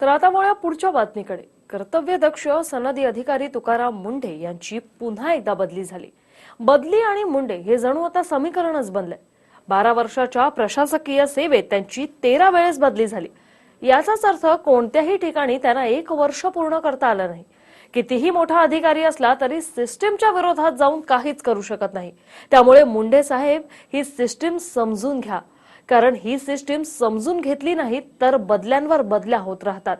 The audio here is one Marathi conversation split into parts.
तर आता वळूया पुढच्या बातमीकडे. कर्तव्यदक्ष सनदी अधिकारी तुकाराम मुंढे यांची पुन्हा एकदा बदली झाली. बदली आणि मुंडे हे जणू आता समीकरणच बनलंय. बारा वर्षाच्या प्रशासकीय सेवेत त्यांची तेरा वेळेस बदली झाली. याचाच अर्थ कोणत्याही ठिकाणी त्यांना एक वर्ष पूर्ण करता आलं नाही. कितीही मोठा अधिकारी असला तरी सिस्टीमच्या विरोधात जाऊन काहीच करू शकत नाही. त्यामुळे मुंडे साहेब ही सिस्टीम समजून घ्या. कारण ही सिस्टीम समजून घेतली नाही तर बदल्यांवर बदल्या होत राहतात.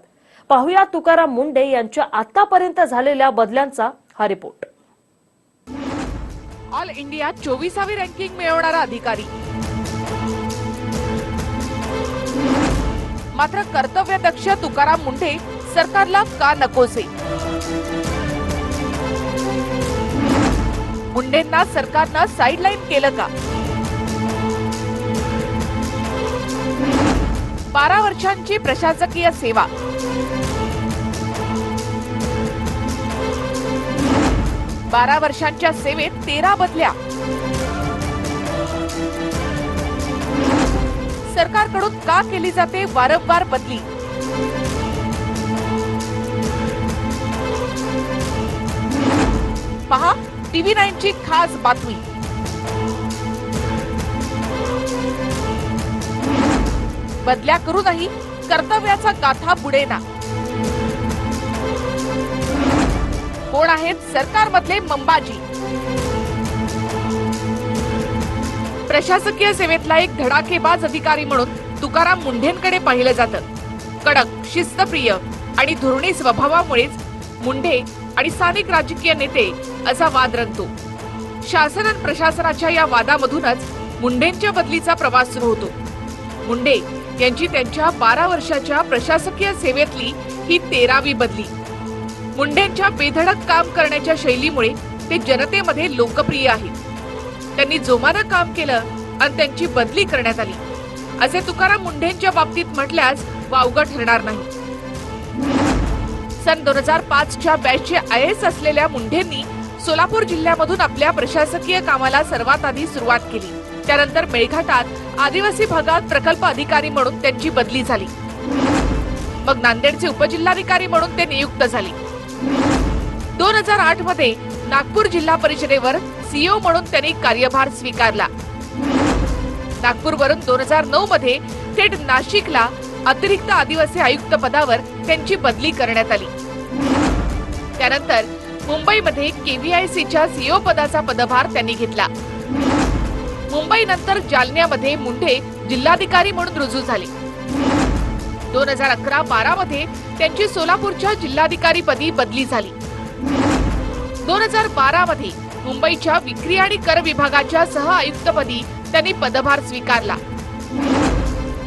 पाहूया तुकाराम मुंडे यांच्या आतापर्यंत झालेल्या बदल्यांचा हा रिपोर्ट ऑल इंडिया चोवीसावी रँकिंग मिळवणारा अधिकारी. मात्र कर्तव्यदक्ष तुकाराम मुंढे सरकारला का नकोसे? मुंडेंना सरकारनं साईडलाईन केलं का? बारा वर्षांची प्रशासकीय सेवा. बारा वर्षांच्या सेवेत तेरा बदल्या. सरकारकडून का केली जाते वारंवार बदली? पहा टीव्ही नाईनची खास बातमी. बदल्या करूनही कर्तव्याचा गाथा बुडेना कोण आहेत सरकारमधले मंबाजी? प्रशासकीय सेवेतला एक धडाकेबाज अधिकारी म्हणून तुकाराम मुंढेंकडे पाहिलं जातं. कडक शिस्तप्रिय आणि धोरणी स्वभावामुळेच मुंढे आणि स्थानिक राजकीय नेते असा वाद रंगतो. शासन आणि प्रशासनाच्या या वादामधूनच मुंढेंच्या बदलीचा प्रवास सुरू होतो. मुंडे यांची त्यांच्या बारा वर्षाच्या प्रशासकीय सेवेतली ही तेरावी बदली. मुंडेंच्या बेधडक काम करण्याच्या शैलीमुळे ते जनतेमध्ये लोकप्रिय आहेत. त्यांनी जोमानं काम केलं आणि त्यांची बदली करण्यात आली. असे तुकाराम मुंढेंच्या बाबतीत म्हटल्यास वावगं ठरणार नाही. सन दोन हजार पाचच्या बॅचचे आय एस असलेल्या मुंढेंनी सोलापूर जिल्ह्यामधून आपल्या प्रशासकीय कामाला सर्वात आधी सुरुवात केली. त्यानंतर मेळघाटात आदिवासी भागात प्रकल्प अधिकारी म्हणून त्यांची बदली झाली. मग नांदेडचे उपजिल्हाधिकारी म्हणून ते नियुक्त झाले. दोन हजार आठमध्ये नागपूर जिल्हा परिषदेवर सीओ म्हणून त्यांनी कार्यभार स्वीकारला. नागपूरवरून दोन हजार नऊ मध्ये थेट नाशिकला अतिरिक्त आदिवासी आयुक्त पदावर त्यांची बदली करण्यात आली. त्यानंतर मुंबईमध्ये केव्हीआयसीच्या सीओ पदाचा पदभार त्यांनी घेतला. मुंबई नंतर जालन्यामध्ये मुंढे जिल्हाधिकारी म्हणून रुजू झाले. दोन हजार अकरा बारा मध्ये त्यांची सोलापूरच्या जिल्हाधिकारी पदी बदली झाली. दोन हजार बारा मध्ये मुंबईच्या विक्री आणि कर विभागाच्या सह आयुक्तपदी त्यांनी पदभार स्वीकारला.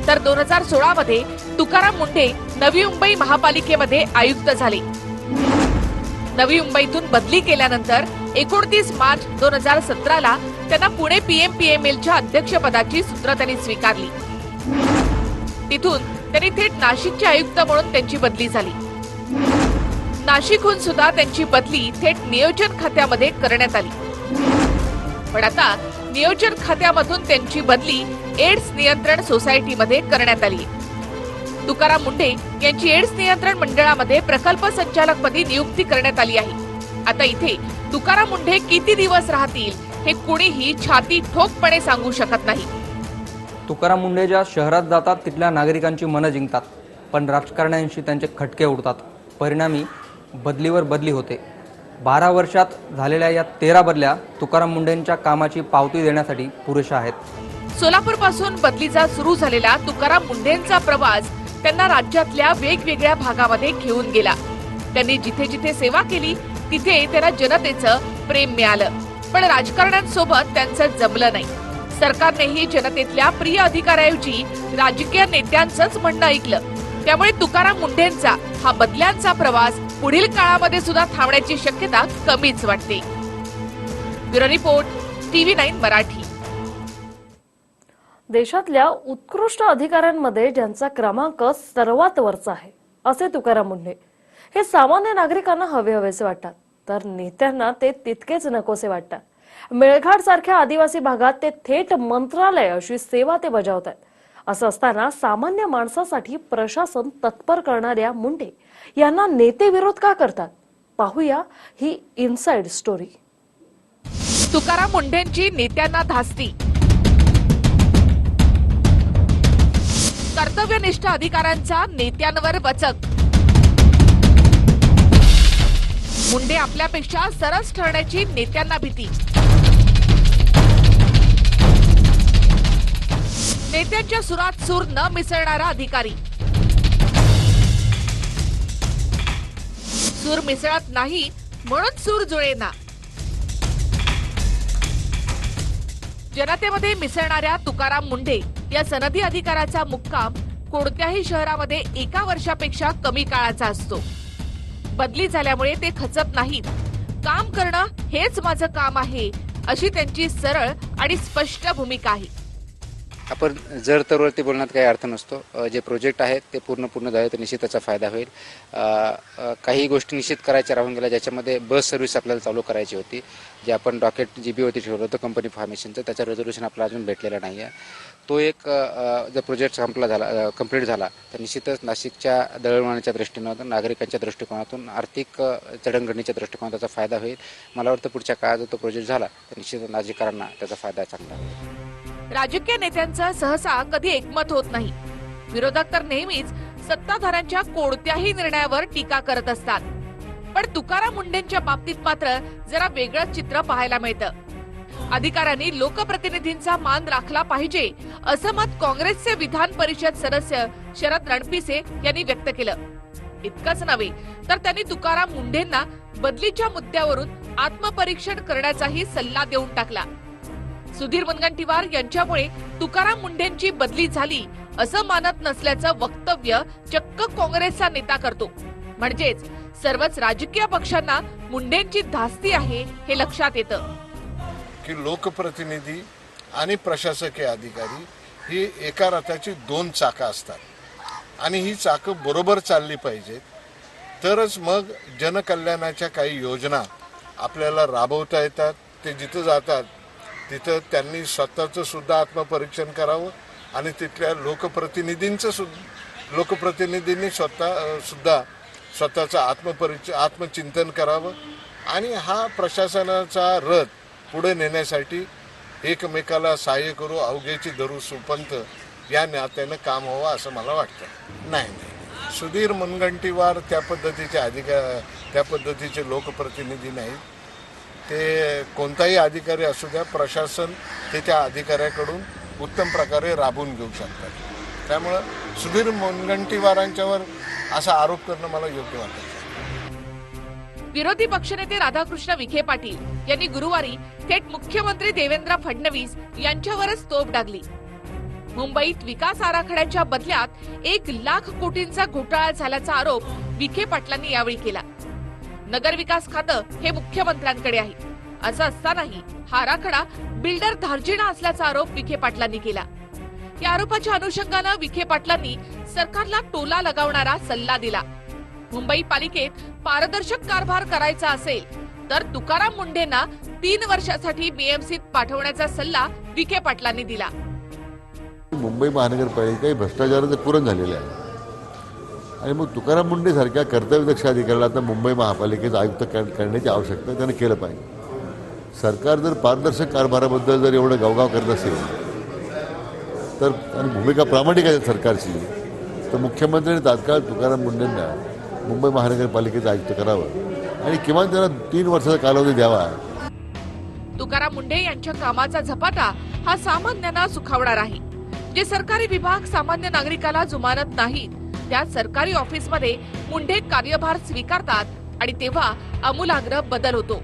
तर दोन हजार सोळा मध्ये तुकाराम मुंढे नवी मुंबई महापालिकेमध्ये आयुक्त झाले. नवी मुंबईतून बदली केल्यानंतर एकोणतीस मार्च दोन हजार सतराला त्यांना पुणे पीएमपीएमएलच्या अध्यक्षपदाची सूत्र त्यांनी स्वीकारली. तिथून त्यांनी थेट नाशिकचे आयुक्त म्हणून त्यांची बदली झाली. नाशिकहून सुद्धा त्यांची बदली थेट नियोजन खात्यामध्ये करण्यात आली. पण आता नियोजन खात्यामधून त्यांची बदली एड्स नियंत्रण सोसायटीमध्ये करण्यात आली. तुकाराम मुंडे यांची एड्स नियंत्रण मंडळामध्ये प्रकल्प संचालकपदी नियुक्ती करण्यात आली आहे. आता इथे तुकाराम मुंढे किती दिवस राहतील? हे कुणीही छाती ठोकपणे सांगू शकत नाही. तुकाराम मुंडे ज्या शहरात जातात तिथल्या नागरिकांची मनं जिंकतात. पण राजकारण्यांशी त्यांचे खटके उडतात. परिणामी बदलीवर बदली होते. बारा वर्षात झालेल्या या तेरा बदल्या तुकाराम मुंडेंच्या कामाची पावती देण्यासाठी पुरेशा आहेत. सोलापूरपासून बदलीचा सुरू झालेला तुकाराम मुंढेंचा प्रवास त्यांना राज्यातल्या वेगवेगळ्या भागामध्ये घेऊन गेला. त्यांनी जिथे जिथे सेवा केली तिथे त्यांना जनतेचं प्रेम मिळालं. पण राजकारण्यांसोबत त्यांचं जमलं नाही. सरकारनेही जनतेतल्या प्रिय अधिकाऱ्याऐवजी राजकीय नेत्यांचंच म्हणणं ऐकलं. त्यामुळे तुकाराम मुंढेंचा हा बदल्यांचा प्रवास पुढील काळामध्ये सुद्धा थांबण्याची शक्यता कमीच वाटते. Bureau report TV nine Marathi. देशातल्या उत्कृष्ट अधिकाऱ्यांमध्ये ज्यांचा क्रमांक सर्वात वरचा आहे असे तुकाराम मुंढे. हे सामान्य नागरिकांना हवे हवेसे वाटतात. तर नेत्यांना ते तितकेच नकोसे वाटतात. मेळघाट सारख्या आदिवासी भागात ते थेट मंत्रालय अशी सेवा ते बजावतात. असं असताना सामान्य माणसासाठी प्रशासन तत्पर करणाऱ्या मुंडे. यांना नेते विरोध का करतात? पाहूया ही इनसाइड स्टोरी तुकाराम मुंढेंची नेत्यांना धास्ती. कर्तव्यनिष्ठ अधिकाऱ्यांचा नेत्यांवर वचक. मुंडे आपल्यापेक्षा सरस ठरण्याची नेत्यांना भीती. नेत्यांच्या सुरात सूर न मिसळणारा अधिकारी. सूर मिसळत नाही म्हणून सूर जुळेना जनतेमध्ये मिसळणाऱ्या तुकाराम मुंढे या सनदी अधिकाराचा मुक्काम कोणत्याही शहरामध्ये एका वर्षापेक्षा कमी काळाचा असतो. बदली झाल्यामुळे ते खचत नाहीत. काम करणं हेच माझं काम आहे अशी त्यांची सरळ आणि स्पष्ट भूमिका आहे. आपण जर तरवरती बोलण्यात काही अर्थ नसतो. जे प्रोजेक्ट आहेत ते पूर्ण पूर्ण झाले तर निश्चित त्याचा फायदा होईल. काही गोष्टी निश्चित करायच्या राहून गेल्या ज्याच्यामध्ये बस सर्व्हिस आपल्याला चालू करायची होती. जे आपण डॉकेट जी बी होती ठेवलं होतं कंपनी फॉर्मेशनचं त्याचं रेझोल्युशन आपल्याला अजून भेटलेलं नाही आहे तो एक जर प्रोजेक्ट संपला झाला कंप्लीट झाला तर निश्चितच नाशिकच्या दळणवळणाच्या दृष्टीनं नागरिकांच्या दृष्टिकोनातून आर्थिक चढणघडणीच्या दृष्टिकोनात त्याचा फायदा होईल. मला वाटतं पुढच्या काळात जर तो प्रोजेक्ट झाला तर निश्चितच नाशिककरांना त्याचा फायदा चांगला होईल. राजकीय नेत्यांचं सहसा कधी एकमत होत नाही. विरोधक तर नेहमीच सत्ताधाऱ्यांच्या कोणत्याही निर्णयावर टीका करत असतात. पण तुकाराम मुंडेंच्या बाबतीत मात्र जरा वेगळंच चित्र पाहायला मिळतं. अधिकाऱ्यांनी लोकप्रतिनिधींचा मान राखला पाहिजे असं मत काँग्रेसचे विधान परिषद सदस्य शरद रणपिसे यांनी व्यक्त केलं. इतकंच नव्हे तर त्यांनी तुकाराम मुंढेंना बदलीच्या मुद्द्यावरून आत्मपरीक्षण करण्याचाही सल्ला देऊन टाकला. सुधीर मुनगंटीवार यांच्यामुळे तुकाराम मुंढेंची बदली झाली असं मानत नसल्याचं वक्तव्य चक्क काँग्रेसचा नेता करतो. म्हणजेच सर्वच राजकीय पक्षांना मुंढेंची धास्ती आहे हे लक्षात येतं. की लोकप्रतिनिधी आणि प्रशासकीय अधिकारी ही एका रथाची दोन चाकं असतात. आणि ही चाकं बरोबर चालली पाहिजेत. तरच मग जनकल्याणाच्या काही योजना आपल्याला राबवता येतात ते जिथं जातात तिथं त्यांनी स्वतःचं सुद्धा आत्मपरीक्षण करावं आणि तिथल्या लोकप्रतिनिधींचं सु लोकप्रतिनिधींनी स्वतः सुद्धा स्वतःचं आत्मपरिच आत्मचिंतन करावं आणि हा प्रशासनाचा रथ पुढे नेण्यासाठी एकमेकाला सहाय्य करू अवघ्याची धरू सुपंत या नात्यानं काम व्हावं असं मला वाटतं. नाही नाही. सुधीर मुनगंटीवार त्या पद्धतीचे अधिकार त्या पद्धतीचे लोकप्रतिनिधी नाहीत. ते कोणताही अधिकारी असू द्या प्रशासन ते त्या अधिकाऱ्याकडून उत्तम प्रकारे राबवून घेऊ शकतात. त्यामुळं सुधीर मुनगंटीवारांच्यावर असा आरोप करणं मला योग्य वाटत विरोधी पक्षनेते राधाकृष्ण विखे पाटील यांनी गुरुवारी थेट मुख्यमंत्री देवेंद्र फडणवीस यांच्यावरच तोफ डागली. मुंबईत विकास आराखड्याच्या बदल्यात एक लाख कोटींचा घोटाळा झाल्याचा आरोप विखे पाटलांनी यावेळी केला. नगर विकास खातं हे मुख्यमंत्र्यांकडे आहे. असं असतानाही हा आराखडा बिल्डर धार्जिणा असल्याचा आरोप विखे पाटलांनी केला. या आरोपाच्या अनुषंगानं विखे पाटलांनी सरकारला टोला लगावणारा सल्ला दिला. मुंबई पालिकेत पारदर्शक कारभार करायचा असेल तर तुकाराम मुंढेंना तीन वर्षासाठी बीएमसीत पाठवण्याचा सल्ला विखे पाटलांनी दिला. मुंबई महानगरपालिका ही भ्रष्टाचाराचं पुरण झालेलं आहे. आणि मग तुकाराम मुंडेसारख्या कर्तव्यदक्ष अधिकाऱ्याला आता मुंबई महापालिकेचं आयुक्त करण्याची आवश्यकता त्यानं केलं पाहिजे. सरकार जर पारदर्शक कारभाराबद्दल जर एवढं गावगाव करत असेल तर आणि भूमिका प्रामाणिक आहे सरकारची. तर मुख्यमंत्र्यांनी तात्काळ तुकाराम मुंडेंना मुंबई महानगरपालिकेचं आयुक्त करावं आणि किमान त्यांना तीन वर्षाचा कालावधी द्यावा. तुकाराम मुंडे यांच्या कामाचा झपाटा हा सामान्यांना सुखावणार आहे. जे सरकारी विभाग सामान्य नागरिकाला जुमानत नाहीत त्या सरकारी ऑफिसमध्ये मुंढे कार्यभार स्वीकारतात आणि तेव्हा अमूलाग्र बदल होतो.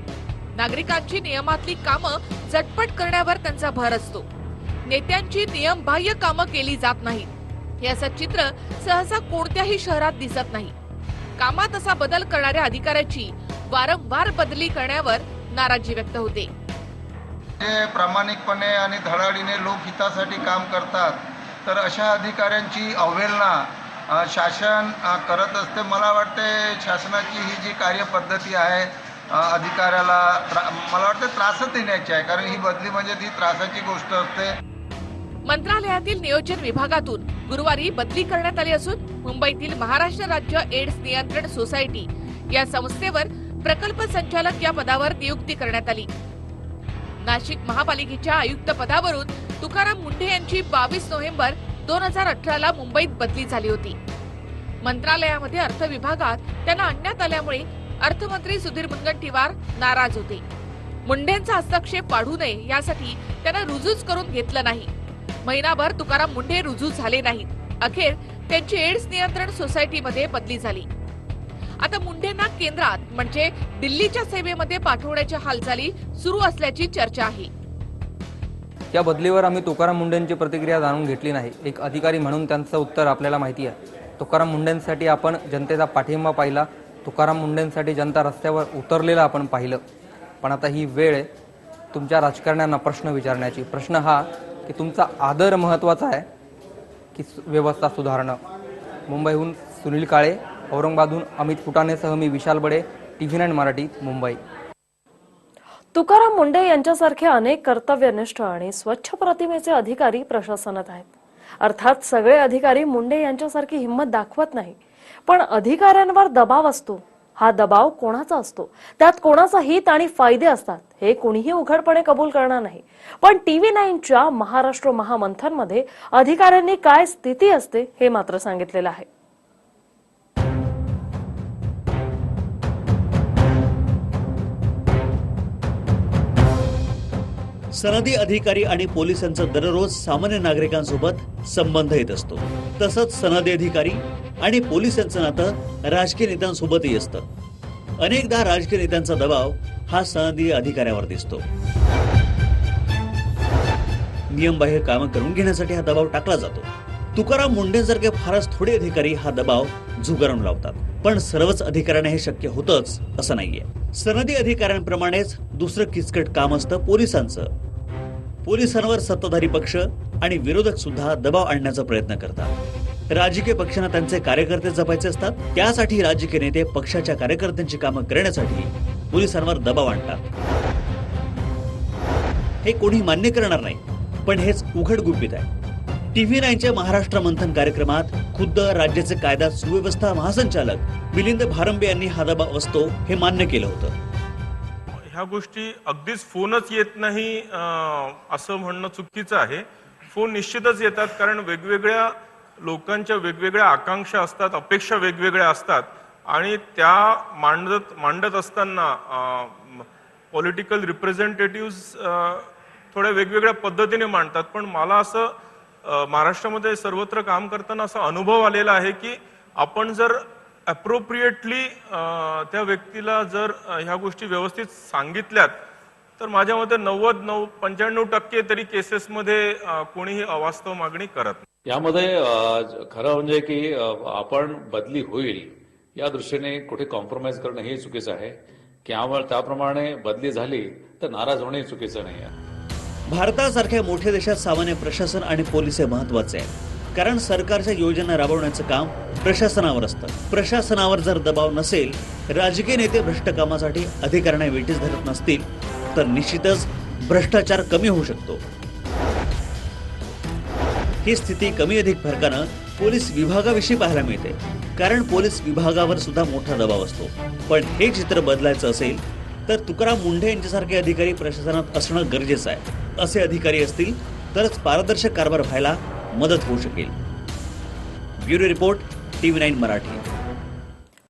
नागरिकांची नियमातली कामं झटपट करण्यावर त्यांचा भर असतो. नेत्यांची नियमबाह्य कामं केली जात नाहीत. हे असं चित्र सहसा कोणत्याही शहरात दिसत नाही. कामात असा बदल करणाऱ्या अधिकाऱ्याची वारंवार बदली करण्यावर नाराजी व्यक्त होते. प्रामाणिकपणे आणि धडाडीने लोकहितासाठी काम करतात. तर अशा अधिकाऱ्यांची अवहेलना शासन करत असते. मला वाटते शासनाची ही जी कार्यपद्धती आहे अधिकाऱ्याला त्रा मला वाटतं त्रासच देण्याची आहे. कारण ही बदली म्हणजे ती त्रासाची गोष्ट असते. मंत्रालयातील नियोजन विभागातून गुरुवारी बदली करण्यात आली असून मुंबईतील महाराष्ट्र राज्य एड्स नियंत्रण सोसायटी या संस्थेवर प्रकल्प संचालक या पदावर नियुक्ती करण्यात आली. नाशिक महापालिकेच्या आयुक्त पदावरून तुकाराम मुंढे यांची बावीस नोव्हेंबर दोन हजार अठराला मुंबईत बदली झाली होती. मंत्रालयामध्ये अर्थ विभागात त्यांना आणण्यात आल्यामुळे अर्थमंत्री सुधीर मुनगंटीवार नाराज होते. मुंढेंचा हस्तक्षेप वाढू नये यासाठी त्यांना रुजूच करून घेतलं नाही. महिनाभर तुकाराम मुंढे रुजू झाले नाहीत. अखेर त्यांची एड्स नियंत्रण सोसायटीमध्ये बदली झाली. आता मुंढेंना केंद्रात म्हणजे दिल्लीच्या सेवेमध्ये पाठवण्याच्या हालचाली सुरू असल्याची चर्चा आहे. या बदलीवर आम्ही तुकाराम मुंडेंची प्रतिक्रिया जाणून घेतली नाही. एक अधिकारी म्हणून त्यांचं उत्तर आपल्याला माहिती आहे. तुकाराम मुंडेंसाठी आपण जनतेचा पाठिंबा पाहिला. तुकाराम मुंडेंसाठी जनता रस्त्यावर उतरलेलं आपण पाहिलं. पण आता ही वेळ आहे तुमच्या राजकारण्यांना प्रश्न विचारण्याची. प्रश्न हा की तुमचा आदर महत्त्वाचा आहे की सु- व्यवस्था सुधारणं. मुंबईहून सुनील काळे औरंगाबादहून अमित फुटाणेसह मी Vishal Bade T V nine Marathi Mumbai. Tukaram Munde यांच्यासारखे अनेक कर्तव्यनिष्ठ आणि स्वच्छ प्रतिमेचे अधिकारी प्रशासनात आहेत. अर्थात सगळे अधिकारी मुंडे यांच्यासारखी हिंमत दाखवत नाही. पण अधिकाऱ्यांवर दबाव असतो. हा दबाव कोणाचा असतो? त्यात कोणाचा हित आणि फायदे असतात? हे कोणीही उघडपणे कबूल करणार नाही. पण टीव्ही नाईनच्या महाराष्ट्र महामंथनमध्ये अधिकाऱ्यांनी काय स्थिती असते हे मात्र सांगितलेलं आहे. सनदी अधिकारी आणि पोलिसांचा दररोज सामान्य नागरिकांसोबत संबंध येत असतो. तसंच सनदी अधिकारी आणि पोलिसांचं नातं राजकीय नेत्यांसोबतही असतं. अनेकदा राजकीय नेत्यांचा दबाव हा सनदी अधिकाऱ्यावर दिसतो. नियमबाह्य कामं करून घेण्यासाठी हा दबाव टाकला जातो. तुकाराम मुंडेंसारखे फारच थोडे अधिकारी हा दबाव झुगारून लावतात. पण सर्वच अधिकाऱ्यांना हे शक्य होतच असं नाहीये. सनदी अधिकाऱ्यांप्रमाणेच दुसरं किचकट काम असतं पोलिसांचं. पोलिसांवर सत्ताधारी पक्ष आणि विरोधक सुद्धा दबाव आणण्याचा प्रयत्न करतात. राजकीय पक्षांना त्यांचे कार्यकर्ते जपायचे असतात. त्यासाठी राजकीय नेते पक्षाच्या कार्यकर्त्यांची कामं करण्यासाठी पोलिसांवर दबाव आणतात. हे कोणी मान्य करणार नाही पण हेच उघड गुपित आहे. टीव्ही नाईनच्या महाराष्ट्र मंथन कार्यक्रमात खुद्द राज्याचे कायदा सुव्यवस्था महासंचालक मिलिंद भारंबे यांनी हा दबाव असतो हे मान्य केलं होतं. ह्या गोष्टी अगदीच फोनच येत नाही असं म्हणणं चुकीचं आहे. फोन निश्चितच येतात कारण वेगवेगळ्या लोकांच्या वेगवेगळ्या आकांक्षा असतात अपेक्षा वेगवेगळ्या असतात आणि त्या मांडत मांडत असताना पॉलिटिकल रिप्रेझेंटेटिव्ह थोड्या वेगवेगळ्या पद्धतीने मांडतात. पण मला असं महाराष्ट्रामध्ये सर्वत्र काम करताना असा अनुभव आलेला आहे की आपण जर अप्रोप्रिएटली त्या व्यक्तीला जर ह्या गोष्टी व्यवस्थित सांगितल्यात तर माझ्या मते नव्वद नऊ पंच्याण्णव टक्के तरी केसेसमध्ये कोणीही अवास्तव मागणी करत नाही. यामध्ये खरं म्हणजे की आपण बदली होईल या दृष्टीने कुठे कॉम्प्रोमाइज करणं हे चुकीचं आहे. किंवा त्याप्रमाणे बदली झाली तर नाराज होणंही चुकीचं नाही आहे. भारतासारख्या मोठ्या देशात सामान्य प्रशासन आणि पोलीस हे महत्त्वाचे आहे कारण सरकारच्या योजना राबवण्याचं काम प्रशासनावर असतं. प्रशासनावर जर दबाव नसेल राजकीय नेते भ्रष्ट कामासाठी अधिकाऱ्यांना वेटीस धरत नसतील तर निश्चितच भ्रष्टाचार कमी होऊ शकतो. ही स्थिती कमी अधिक फरकानं पोलीस विभागाविषयी पाहायला मिळते. कारण पोलीस विभागावर सुद्धा मोठा दबाव असतो. पण हे चित्र बदलायचं असेल तर तुकाराम मुंढे यांच्यासारखे अधिकारी प्रशासनात असणं गरजेचं आहे. असे अधिकारी असतील तरच पारदर्शक कारभार व्हायला मदत होऊ शकेल. Bureau report TV nine Marathi.